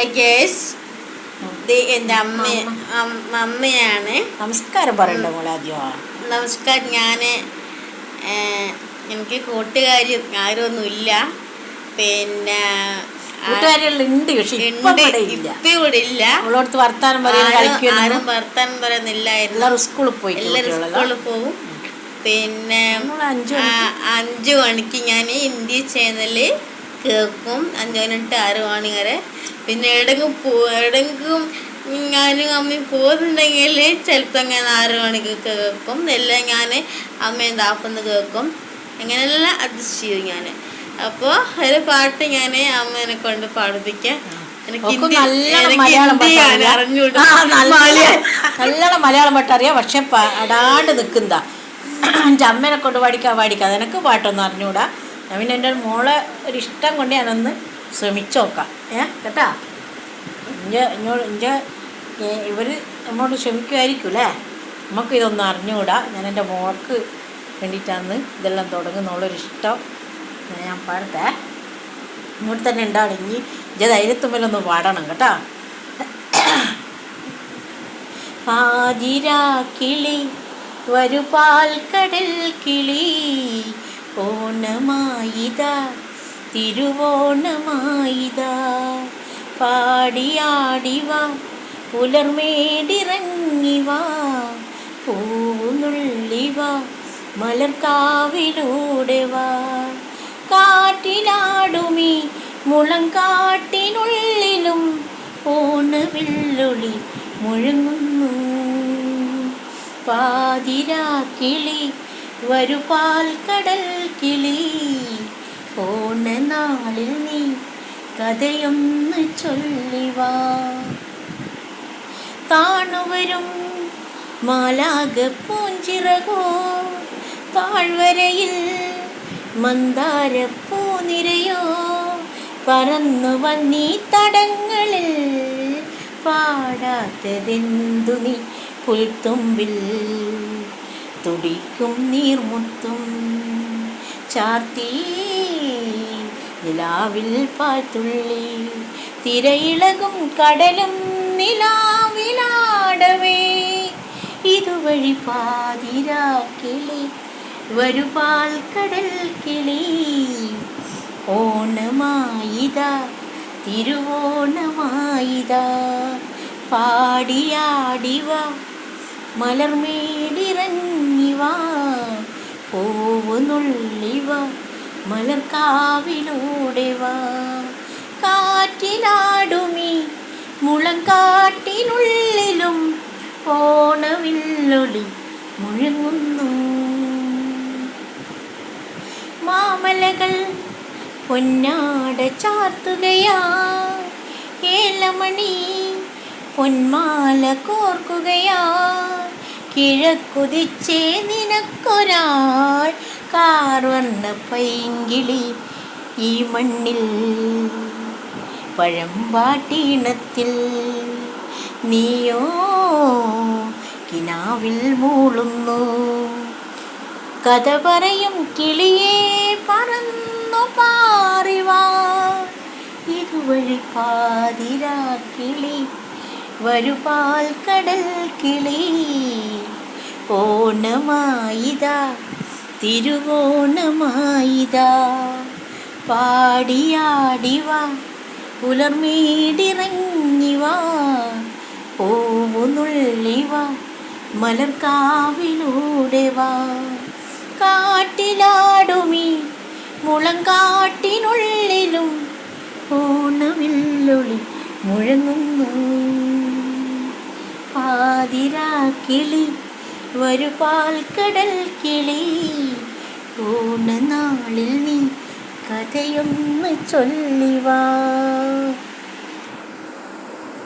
I guys എന്റെ അമ്മ അമ്മയാണ്. നമസ്കാരം പറയണ്ട മോളെ ആദ്യം നമസ്കാരം ഞാൻ എനിക്ക് കൂട്ടുകാരി ആരൊന്നുമില്ല. പിന്നെ ഉണ്ട് പക്ഷെ ഇവിടെ ഇല്ല. അവളോടത്ത് വർത്താനം ആരും വർത്താനം പറയുന്നില്ലായിരുന്നു എല്ലാവരും സ്കൂളിൽ പോയി എല്ലാവരും സ്കൂളിൽ പോകും പിന്നെ അഞ്ചു മണിക്ക്. ഞാൻ ഹിന്ദി ചാനൽ കേൾക്കും. അഞ്ചു മണിട്ട് ആറ് മണി വരെ പിന്നെ എവിടെങ്കിലും പോ എവിടെങ്കിലും ഞാനും അമ്മയും പോകുന്നുണ്ടെങ്കിൽ ചിലപ്പോൾ ഞാൻ ആറ് മണിക്ക് കേൾക്കും എല്ലാം ഞാൻ അമ്മയും താപ്പെന്ന് കേൾക്കും. അങ്ങനെയെല്ലാം അഡ്ജസ്റ്റ് ചെയ്യും ഞാൻ അപ്പോൾ ഒരു പാട്ട് ഞാൻ അമ്മേനെ കൊണ്ട് പാടിപ്പിക്കാം. നല്ലോണം മലയാളം പാട്ട് അറിയാം. പക്ഷെ പാടാണ്ട് നിൽക്കുന്നതാ എന്റെ അമ്മേനെ കൊണ്ട് പാടിക്കാൻ പാടിക്കാതെ എനിക്ക് പാട്ടൊന്നും അറിഞ്ഞുകൂടാ? ഞാൻ പിന്നെ എന്റെ മോളെ ഒരു ഇഷ്ടം കൊണ്ട് ഞാനൊന്ന് ശ്രമിച്ചു നോക്കാം ഏ? കേട്ടാ? ഇഞ്ച ഇഞ്ഞോട് ഇഞ്ച ഇവർ നമ്മോട് ക്ഷമിക്കുമായിരിക്കും അല്ലേ? നമുക്ക് ഇതൊന്നും അറിഞ്ഞുകൂടാ. ഞാൻ എന്റെ മോൾക്ക് വേണ്ടിയിട്ടാണ് ഇതെല്ലാം തുടങ്ങുന്നുള്ളൊരിഷ്ടം ഞാൻ പാടത്തേ ഇങ്ങോട്ട് തന്നെ ഉണ്ടാവും ഇനി ഇജ ധൈര്യത്തുമ്പോലൊന്ന് പാടണം കേട്ടോ. പാതിരാ കിളി ഒരു പാൽക്കടൽ കിളി ഓണമായിത. തിരുവോണമായിത. പാടിയാടിവ പുലർമേടിറങ്ങിവ. പൂന്നുള്ളിവ മലർക്കാവിലൂടെ വാ. കാറ്റിലാടുമീ മുളങ്കാട്ടിനുള്ളിലും വെള്ളുളി മുഴങ്ങുന്നു. പാതിരാ കിളി കടൽ പാൽക്കടൽ കിളി നാളിൽ നീ കഥയൊന്ന് ചൊല്ലിവാ. താണുവരും മാലാക പൂഞ്ചിറകോ താഴ്വരയിൽ മന്ദാര പൂനിരയോ പറന്നു വന്നീ തടങ്ങളിൽ പാടാത്തതെന്തു പുൽത്തുമ്പിൽ? തുടിക്കും നീർമുത്തും ചാർത്തി നിലാവിൽ പാത്തുള്ളി. തിരയിളകും കടലും നിലാവിലാടവേ. ഇതുവഴി പാതിരാ കിളി വരുപാൽ കടൽ കിളി. ഓണമായിത തിരുവോണമായിത. പാടിയാടിവ മലർമേടിറങ്ങിവ പൂവുനുള്ളിവ മലർക്കാവിലൂടെ വാ. കാറ്റിലാടുമീ മുളങ്കാട്ടിനുള്ളിലും ഓണവില്ലൊളി മുഴങ്ങുന്നു. മാമലകൾ പൊന്നാട ചാർത്തുകയാ. ഏലമണി പൊന്മാല കോർക്കുകയാ. കിഴക്കുതിച്ചേ നിനക്കൊരാൾ കാർവർണ പൈങ്കിളി ഈ മണ്ണിൽ പഴമ്പാട്ടീണത്തിൽ നീയോ കിനാവിൽ മൂളുന്നു. കഥ പറയും കിളിയെ പറന്നു പാറിവാ ഇതുവഴി പാതിരാ കിളി വരുപാൽ കടൽ കിളി. ഓണമായിതാ തിരുവോണമായിതാ. പാടിയാടിവാ പുലർമീടിറങ്ങിവ. പൂവുനുള്ളിവാ മലർക്കാവിലൂടെ വാ കാട്ടിലാടുമീ മുളങ്കാട്ടിനുള്ളിലും ഓണവില്ലൊളി മുഴങ്ങുന്നു. പാതിരാ വരു പാൽക്കടൽ കിളി. ഓണനാളിൽ നീ കഥയൊന്ന് ചൊല്ലിവാ.